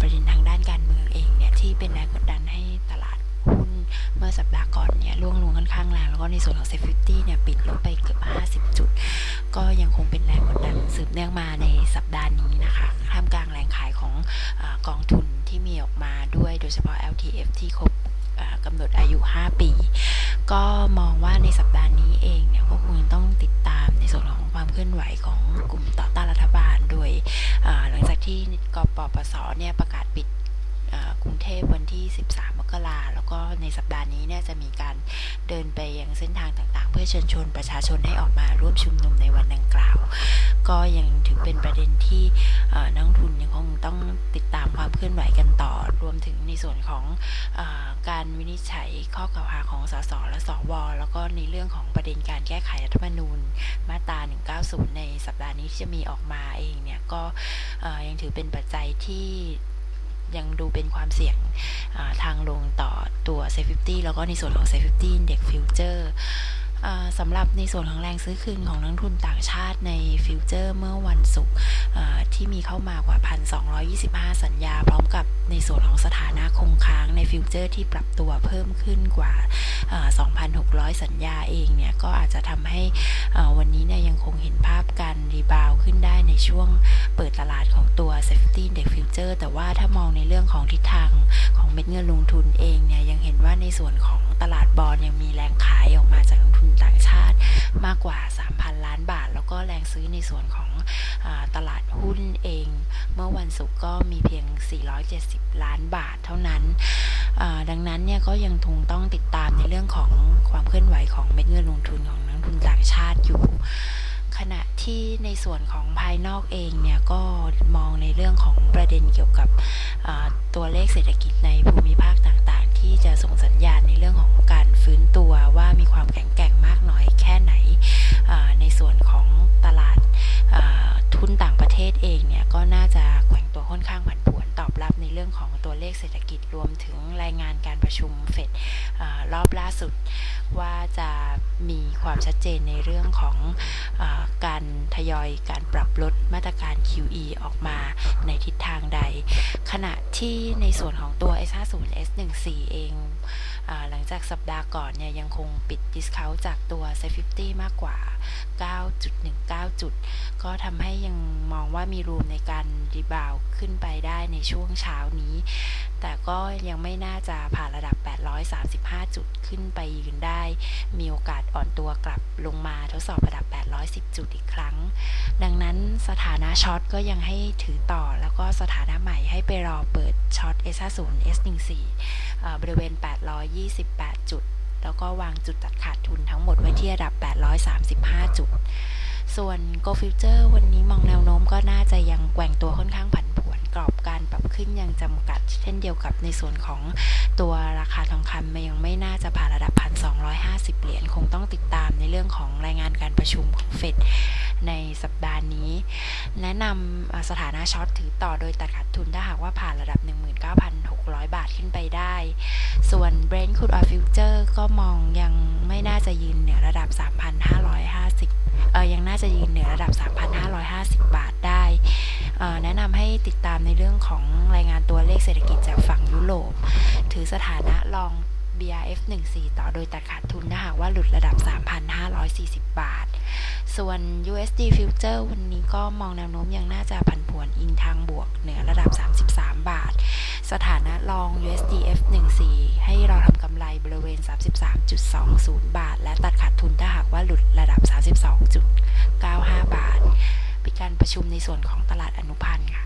ประเด็นทางด้านการเมืองเองเนี่ยที่เป็นแรงกดดันให้ตลาดหุ้นเมื่อสัปดาห์ก่อนเนี่ยร่วงลงค่อนข้างแรงแล้วก็ในส่วนของเซฟ f ตี้เนี่ยปิดลบไปเกือบ 50 จุด ก็ยังคงเป็นแรงกดดันสืบเนื่องมาในสัปดาห์นี้นะคะท่ามกลางแรงขายของอกองทุนที่มีออกมาด้วยโดยเฉพาะ LTF ที่ครบกำหนดอายุ 5 ปี ก็มองว่าในสัปดาห์นี้เองเนี่ยก็คงต้องติดตามในส่วนของความเคลื่อนไหวของกลุ่มต่อต้าน ปปสเนี่ยประกาศปิดกรุงเทพวันที่ 13 มกราแล้วก็ในสัปดาห์นี้เนี่ยจะมีการเดินไปยังเส้นทางต่างๆ เพื่อเชิญชวนประชาชนให้ออกมาร่วมชุมนุมในวันดังกล่าว ก็ยังถือเป็นประเด็นที่นักทุนยังคงต้องติดตามความเคลื่อนไหวกันต่อ รวมถึงในส่วนของอการวินิจฉัยข้อกล่าวหาของสสและสวแล้วก็ในเรื่องของประเด็นการแก้ไขรัฐธรรมนูญ มาตรา 190 ในสัปดาห์นี้ที่จะมีออกมาเองเนี่ยก็ยังถือเป็นปัจจัยที่ยังดูเป็นความเสี่ยงาทางลงต่อตัว s a f e 50แล้วก็ในส่วนของ s a f e 50 Index Future อ่า สำหรับในส่วนของแรงซื้อคืนของนักทุนต่างชาติในฟิวเจอร์เมื่อวันศุกร์ที่มีเข้ามากว่า 1,225 สัญญา พร้อมกับในส่วนของสถานะคงค้างในฟิวเจอร์ที่ปรับตัวเพิ่มขึ้นกว่าอ่า 2,600 สัญญาเองเนี่ยก็อาจจะทำให้วันนี้เนี่ยยังคงเห็นภาพการรีบาวขึ้นได้ในช่วงเปิดตลาดของตัว Safety Index Future แต่ว่าถ้ามองในเรื่องของทิศทางของเม็ดเงินลงทุนเองเนี่ยยังเห็นว่าในส่วนของตลาดบอล มากกว่า 3,000 ล้านบาท แล้วก็แรงซื้อในส่วนของอตลาดหุ้นเอง เมื่อวันศุกร์ก็มีเพียง 470 ล้านบาทเท่านั้น ดังนั้นเนี่ยก็ยังคงต้องติดตามในเรื่องของความเคลื่อนไหวของเม็ดเงินลงทุนของนักลงทุนต่างชาติอยู่ขณะที่ในส่วนของภายนอกเองเนี่ยก็มองในเรื่องของประเด็นเกี่ยวกับตัวเลขเศรษฐกิจในภูมิภาคต่างๆ ที่จะส่งสัญญาณในเรื่องของ ขเศรษฐกิจรวมถึงรายงานการประชุมเฟดอรอบล่าสุด ว่าจะมีความชัดเจนในเรื่องของอการทยอยการปรับลดมาตรการ QE ออกมาในทิศทางใด ขณะที่ในส่วนของตัว S50 S14 เอง หลังจากสัปดาห์ก่อนเนี่ยยังคงปิดดิสคาวจากตัว s 50 มากกว่า 9.19 จุด ก็ทำให้ยังมองว่ามีรูมในการรีบาวขึ้นไปได้ในช่วงเช้านี้ แต่ก็ยังไม่น่าจะผ่านระดับ 830 จุดขึ้นไปยืนได้ มีโอกาสอ่อนตัวกลับลงมาทดสอบระดับ 810 จุดอีกครั้ง ดังนั้นสถานะช็อตก็ยังให้ถือต่อ แล้วก็สถานะใหม่ให้ไปรอเปิดช็อต S50 S14 เอ่อบริเวณ 828 จุด แล้วก็วางจุดตัดขาดทุนทั้งหมดไว้ที่ระดับ 835 จุด ส่วน Go Future วันนี้มองแนวโน้มก็น่าจะยังแกว่งตัวค่อนข้างผันผวนกรอบการปรับขึ้นยังจำกัด เช่นเดียวกับในส่วนของตัวราคาทองคำมันยังไม่น่าจะผ่านระดับ 1,250 เหรียญคงต้องติดตามในเรื่องของรายงานการประชุมของเฟดในสัปดาห์นี้ แนะนำสถานะช็อตถือต่อโดยตัดขาดทุนถ้าหากว่าผ่านระดับ 19,600 บาทขึ้นไปได้ ส่วน Brent Crude Oil Future ก็มองยังไม่น่าจะยืนเหนือระดับ 3,550 เออยังน่าจะยืนเหนือระดับ 3,550 บาท แนะนำให้ติดตามในเรื่องของรายงานตัวเลขเศรษฐกิจจากฝั่งยุโรป ถือสถานะลอง BRF 14ต่อโดยตัดขาดทุนถ้าหากว่าหลุดระดับ 3,540 บาท ส่วน USD Future วันนี้ก็มองแนวโน้มยังน่าจะผันผวนอิงทางบวกเหนือระดับ 33 บาท สถานะลอง USD F14 ให้เราทำกำไรบริเวณ 33.20 บาท และตัดขาดทุนถ้าหากว่าหลุดระดับ ประชุมในส่วนของตลาดอนุพันธ์ค่ะ